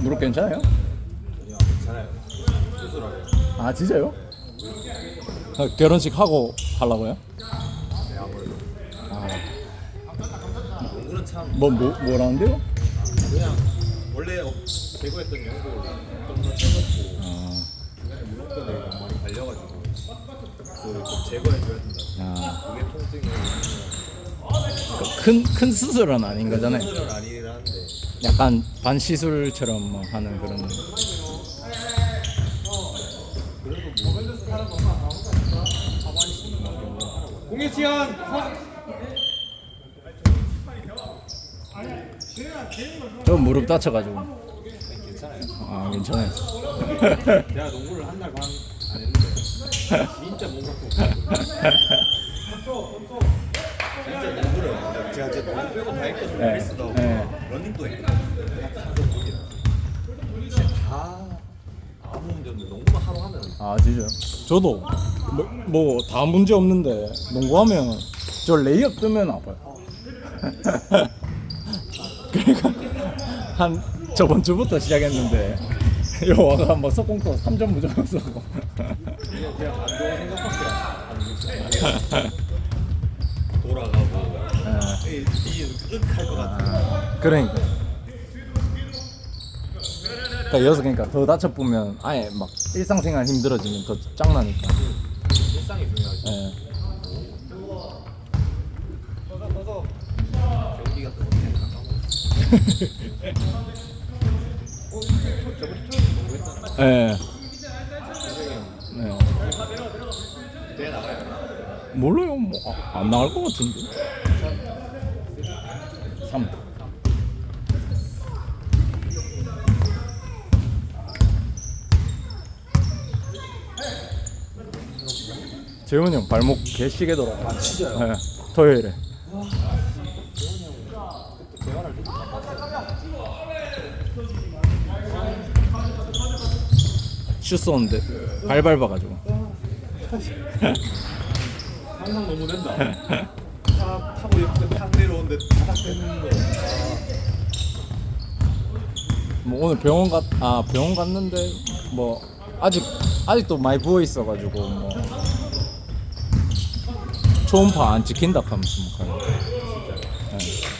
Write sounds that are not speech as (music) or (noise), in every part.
무릎 괜찮아요? 괜찮아요. 수술하래. 아 진짜요? 아, 결혼식 하고 하려고요? 네, 아무래도. 농구는 참 뭐, 뭐 뭐라는데요? 그냥 원래 어- 제거했던 연골 좀더 채놓고 아, 중간에 물렁병이 많이 갈려가지고 그걸 좀 제거해줘야 된다. 아, 그게 통증이 큰, 큰 수술은 아닌 거잖아요. 수술은 아니라는데 약간 반시술처럼 뭐 하는 그런. 그래도 뭐 공예치안 저 무릎 다쳐가지고. 괜찮아요. 아, 괜찮아요. 내가 농구를 한 달 반 안 했는데 진짜 몸 갖고 아, 진짜요? 저도 뭐 다 문제 없는데 농구하면 저 레이업 뜨면 아파요. (laughs) 그러니까 한 저번 주부터 시작했는데 요 와가 뭐 석공도 3점 무조건 쏘고. 그냥 그냥 안 좋은 생각밖에 안 들어요. 돌아가고 이 으윽할 것 같아. 그러니까. 그러니까 여기서 그러니까 더 다쳐 보면 아예 막 일상생활 힘들어지면 더 짱나니까. 일상이 중요하지. 예. 경기 같은 거 그냥 가까워. 어, 저번에 처음 농구 했잖아. 예. 예. 나가요? 몰라요. 뭐안 나갈 것 같은데. 3. 재훈이 형 발목 개시게 돌아. 아 진짜요? 네, 토요일에. 대화를 좀 슛 쏘는데 발 밟아가지고. 상상 너무 된다. 차 타고 옆에 탁 내려오는데 타닥 되는 거. 뭐 오늘 병원 갔, 아 병원 갔는데 뭐 아직 아직도 많이 부어 있어가지고 뭐 초음파 안 찍힌다 하면서 뭐 가요. 네.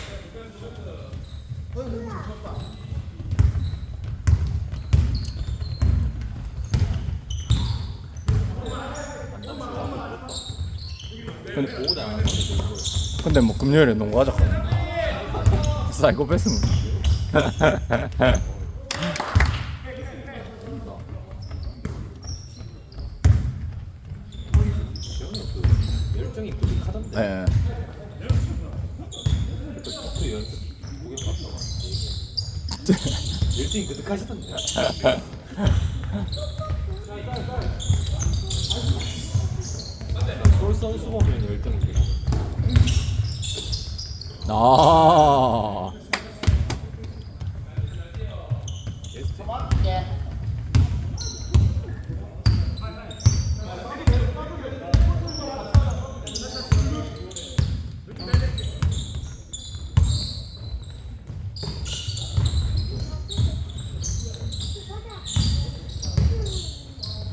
근데, 보고 다니는 거 근데 뭐 금요일에 농구하자. 사이코 뺐으면. 그 열정이 그득하던데. 예. 그 연습. 열정이. 서울 선수 보면 열정이 그득. 아. 테.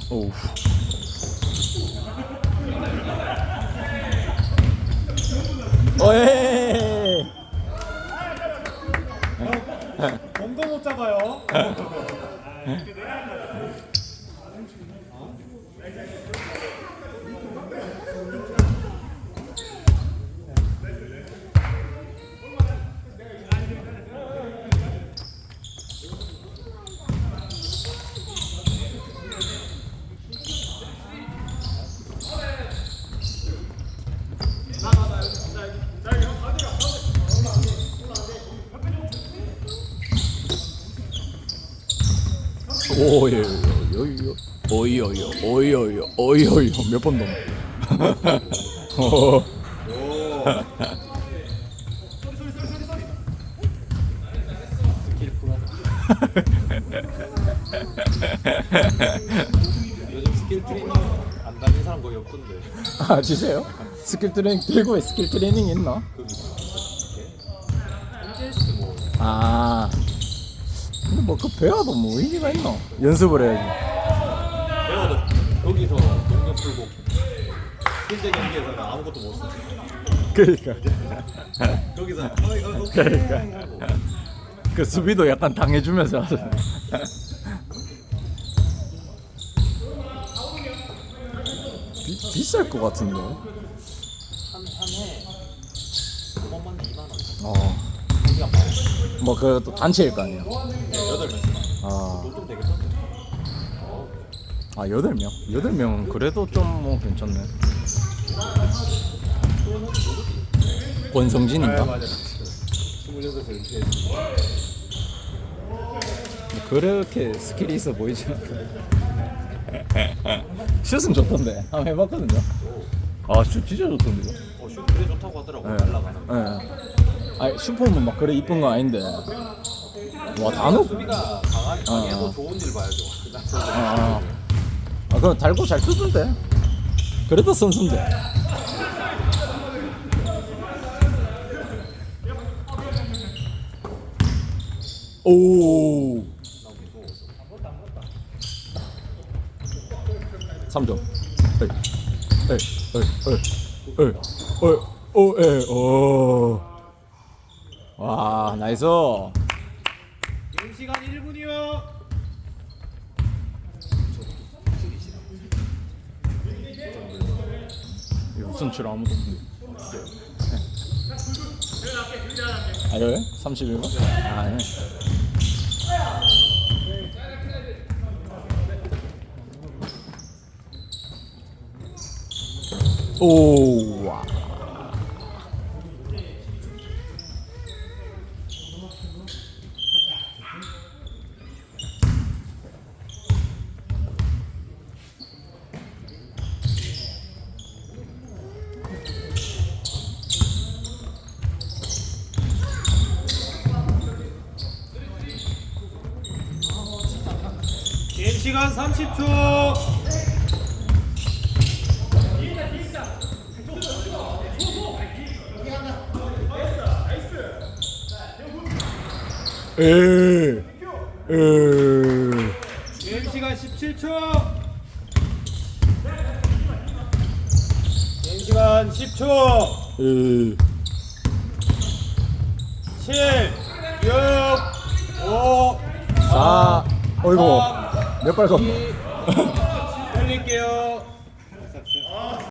오우. 어에. 못 잡아요. 오예요 요요 오이요요 오이요요 오이요요 몇 번 넘어 오. 요즘 스킬 트레이닝 안 다니는 사람 거의 없던데. 아 진짜요? 스킬 트레이닝 대구에 스킬 트레이닝 있나? 그, 뭐. 아. 뭐그 배워도 뭐 의미가 있나? 연습을 해야지 배워도 거기서 동력 풀고 실제 경기에서는 아무것도 못 써. 그러니까 어이, 어이, 오케이 그러니까. 하고. 그 수비도 약간 당해주면서 하잖아 비, 비쌀 것 같은데 한 한해 5만 만 2만 원. 어. 뭐그또 단체일 거 여덟 명씩. 아, 좀 되겠던데. 어. 아 8명? 8명은 그래도 좀 뭐 괜찮네? 권성진인가? 맞아. 26에서 이렇게 그렇게 스킬이 있어 보이지 않아 슛은 좋던데 한번 해봤거든요 아 슛 진짜 좋던데 어, 슛 그래 좋다고 하더라고. 날라가는 거. 예. 아니 슈퍼는 막 그래 이쁜 거 아닌데 와 단어 수비가 강한 강해도 어. 좋은 일 봐야죠. 그다음 아, 아. 아 그럼 달고 잘 뜨던데 그래도 선수인데 오 3점 에이 에이 에이 에이 에이 에이 오 와 나이스 게임 시간 1분이요. 이거 무슨 줄 아무도 없는데 아 그래? 31번? 아 오와 게임 시간 30초. 에에 에 게임 시간 17초. 게임 시간 10초. 에 7, 6, 5, 4 어이구 몇발 건너 흘릴게요. (laughs)